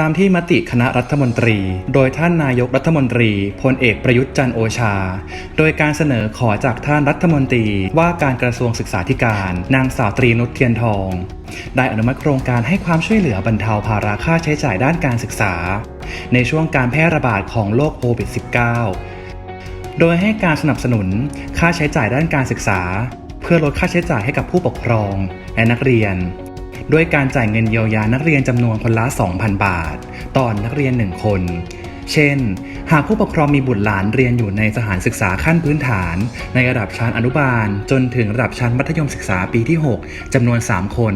ตามที่มติคณะรัฐมนตรี โดยท่านนายกรัฐมนตรีพลเอกประยุทธ์จันโอชา โดยการเสนอขอจากท่านรัฐมนตรีว่าการกระทรวงศึกษาธิการ นางสาวตรีนุชเทียนทอง ได้อนุมัติโครงการให้ความช่วยเหลือบรรเทาภาระค่าใช้จ่ายด้านการศึกษา ในช่วงการแพร่ระบาดของโรคโควิด -19 โดยให้การสนับสนุนค่าใช้จ่ายด้านการศึกษา เพื่อลดค่าใช้จ่ายให้กับผู้ปกครอง และนักเรียน ด้วยการจ่ายเงินเยียวยานักเรียนจำนวนคนละ 2,000 บาทต่อนักเรียน 1 คน เช่น หากผู้ปกครองมีบุตรหลานเรียนอยู่ในสถานศึกษาขั้นพื้นฐาน ในระดับชั้นอนุบาล จนถึงระดับชั้นมัธยมศึกษาปีที่ 6 จำนวน 3 คน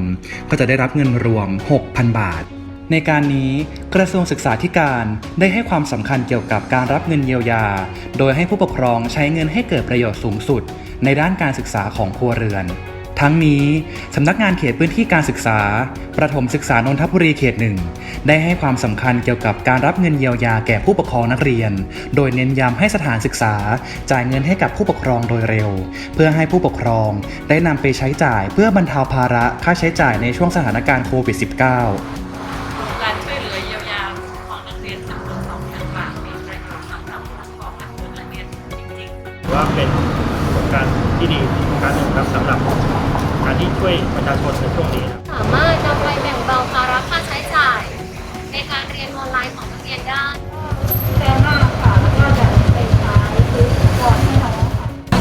ก็จะได้รับเงินรวม 6,000 บาทในการนี้กระทรวงศึกษาธิการได้ให้ความสำคัญเกี่ยวกับการรับเงินเยียวยา โดยให้ผู้ปกครองใช้เงินให้เกิดประโยชน์สูงสุด ในด้านการศึกษาของครัวเรือน ทั้งนี้สำนักงานเขตพื้นที่การศึกษา ประถมศึกษานนทบุรีเขตหนึ่งได้ให้ความสำคัญเกี่ยวกับการรับเงินเยียวยาแก่ผู้ปกครองนักเรียน โดยเน้นย้ำให้สถานศึกษา จ่ายเงินให้กับผู้ปกครองโดยเร็ว เพื่อให้ผู้ปกครองได้นำไปใช้จ่ายเพื่อบรรเทาภาระค่าใช้จ่ายในช่วงสถานการณ์โควิด -19 การช่วยเหลือเยียวยาของนักเรียนจำนวน2,000บาทในใจของทางทางผู้ปกครองและเพื่อนนักเรียนจริงๆว่าเป็นโครงการที่ดีโครงการหนึ่งครับสำหรับาที่ช่วยประชาชนในช่วงนี้สามารถนำไปแบ่งเบาภาระค่าใช้จ่าย ในการเรียนออนไลน์ของนักเรียนได้แรงกค่ะแจะไช้ก่อนให้น้อง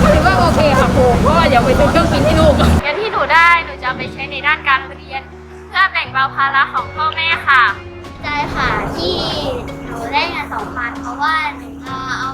ถือว่าโอเคค่ะครูเพราะอย่าไปซื้อเครื่องกินที่ลูกเงินที่หนูได้หนูจะไปใช้ในด้านการเรียน เพื่อแบ่งเบาภาระของพ่อแม่ค่ะ ใจค่ะที่หนูได้เงินสองพันเพราะว่าหนูจะเอา